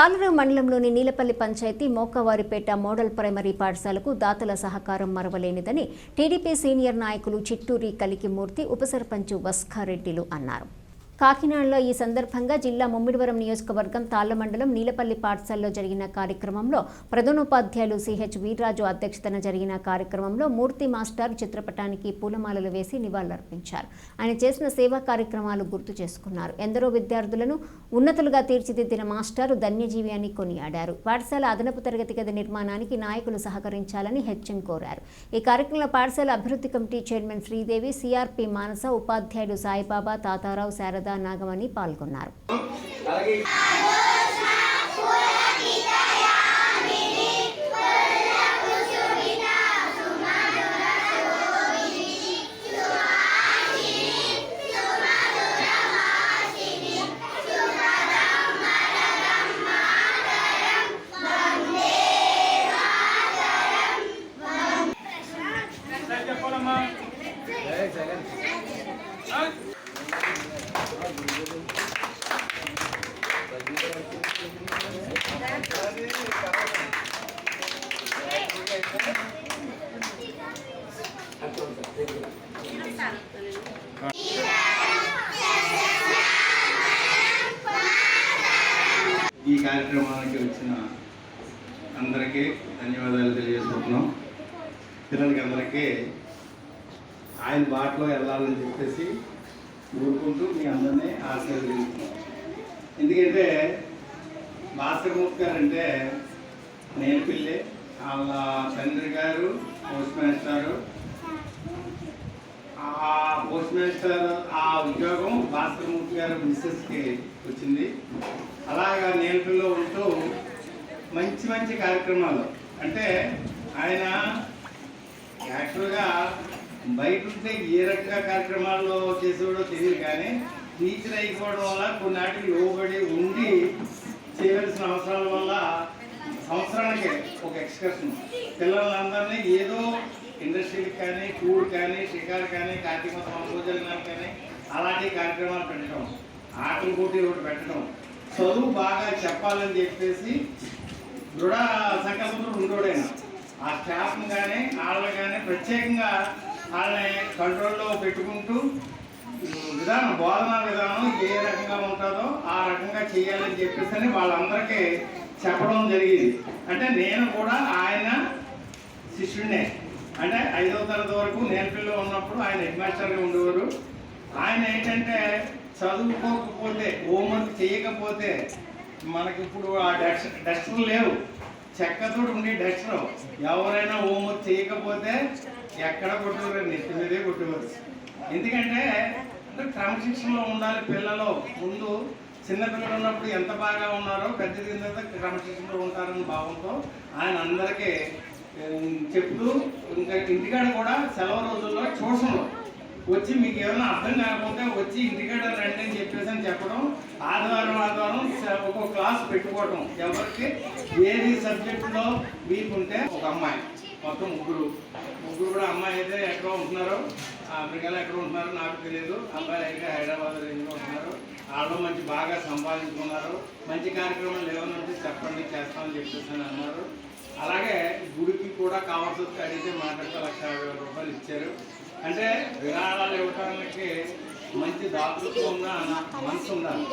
తాళరావు మండలంలోని Neelapalli panchayat Mokavaripeta model primary పాఠశాలకు దాతల సహకారం మరవలేనిదని టీడీపీ సీనియర్ నాయకులు చిట్టూరి కలికిమూర్తి ఉప సర్పంచ్ వస్కారెడ్డిలు అన్నారు. కాకినాడలో ఈ సందర్భంగా జిల్లా ముమ్మిడివరం నియోజకవర్గం తాళ్ళ మండలం నీలపల్లి పాఠశాలలో జరిగిన కార్యక్రమంలో ప్రధానోపాధ్యాయులు సిహెచ్ వీర్రాజు అధ్యక్షతన జరిగిన కార్యక్రమంలో మూర్తి మాస్టర్ చిత్రపటానికి పూలమాలలు వేసి నివాళులర్పించారు. ఆయన చేసిన సేవా కార్యక్రమాలు గుర్తు చేసుకున్నారు. ఎందరో విద్యార్థులను ఉన్నతులుగా తీర్చిదిద్దిన మాస్టారు ధన్యజీవి అని కొనియాడారు. పాఠశాల అదనపు తరగతి గది నిర్మాణానికి నాయకులు సహకరించాలని హెచ్ఎం కోరారు. ఈ కార్యక్రమంలో పాఠశాల అభివృద్ధి committee chairman Sridevi CRP Manasa ఉపాధ్యాయులు సాయిబాబా తాతారావు శారద నాగమణి పాల్గొన్నారు. అలాగే చెప్పాలమ్మా ఈ కార్యక్రమానికి వచ్చిన అందరికీ ధన్యవాదాలు తెలియజేసుకుంటున్నాం. పిల్లలకి అందరికీ ఆయన బాటలో వెళ్ళాలని చెప్పేసి కోరుకుంటూ మీ అందరినీ ఆశీర్వదించుతున్నాం ఎందుకంటే భాస్కరమూర్తి గారు అంటే నేను పిల్లి. వాళ్ళ తండ్రి గారు పోస్ట్ మాస్టారు. ఆ పోస్ట్ మాస్టర్ ఆ ఉద్యోగం భాస్కరమూర్తి గారు మిస్సెస్కి వచ్చింది. అలాగా నేర్పులో ఉంటూ మంచి మంచి కార్యక్రమాలు. అంటే ఆయన యాక్చువల్గా బయట ఉంటే ఏ రకంగా కార్యక్రమాల్లో చేసేవాడో తెలియదు కానీ టీచర్ అయిపోవడం వల్ల కొన్నాటికి లోబడి ఉండి చేయవలసిన అవసరాల వల్ల సంవత్సరానికి ఒక ఎక్స్కర్షన్ పిల్లలందరినీ ఏదో ఇండస్ట్రీకి కానీ టూర్ కానీ షికారు కానీ కార్తీక మాసం కానీ అలాంటి కార్యక్రమాలు పెట్టడం ఆటల పోటీ ఒకటి పెట్టడం. చదువు బాగా చెప్పాలని చెప్పేసి దృఢ సంకల్పంతో ఉండోడైనా ఆ స్టాఫ్ని కానీ వాళ్ళని కానీ ప్రత్యేకంగా వాళ్ళని కంట్రోల్లో పెట్టుకుంటూ విధానం బోధనా విధానం ఏ రకంగా ఉంటుందో ఆ రకంగా చేయాలని చెప్పేసి అని వాళ్ళందరికీ చెప్పడం జరిగింది. అంటే నేను కూడా ఆయన శిష్యుడినే. అంటే ఐదో తరగతి వరకు నేర్పిల్లో ఉన్నప్పుడు ఆయన హెడ్ మాస్టర్గా ఉండేవారు. ఆయన ఏంటంటే చదువుకోకపోతే హోంవర్క్ చేయకపోతే మనకి ఇప్పుడు ఆ డెక్స్ డస్టర్ లేవు. చెక్కతో ఉండే దక్షిణం. ఎవరైనా హోంవర్క్ చేయకపోతే ఎక్కడ కొట్టేవారు నెత్తి మీదే కొట్టేవారు ఎందుకంటే క్రమశిక్షణలో ఉండాలి పిల్లలు. ముందు చిన్నపిల్లలు ఉన్నప్పుడు ఎంత బాగా ఉన్నారో పెద్ద తర్వాత క్రమశిక్షణలో ఉంటారని భావంతో ఆయన అందరికీ చెప్తూ ఇంకా ఇంటికాడ కూడా సెలవు రోజుల్లో ట్యూషన్లో వచ్చి మీకు ఏమైనా అర్థం కాకపోతే వచ్చి ఇంటికాడ రండి అని చెప్పేసి అని చెప్పడం ఆదివారం ఆదివారం స- క్లాస్ పెట్టుకోవడం ఎవరికి? ఏది సబ్జెక్టులో వీక్ ఉంటే ఒక అమ్మాయి. మొత్తం ముగ్గురు. ముగ్గురు కూడా అమ్మాయి అయితే ఎక్కడో ఉంటున్నారు. అమెరికాలో ఎక్కడ ఉంటున్నారో నాకు తెలియదు అబ్బాయిలు అయితే హైదరాబాద్ రేంజ్లో ఉంటున్నారు. వాళ్ళు మంచి బాగా సంపాదించుకున్నారు. మంచి కార్యక్రమాలు ఏమైనా ఉంటే చెప్పండి చేస్తామని చెప్పేసి అన్నారు. అలాగే గుడికి కూడా కావాల్సి వస్తే అడిగితే మాట్లాడితే లక్ష యాభై రూపాయలు ఇచ్చారు. అంటే విరాళాలు ఇవ్వటానికి మంచి దాతృత్వం ఉన్న మనసు ఉండాలి.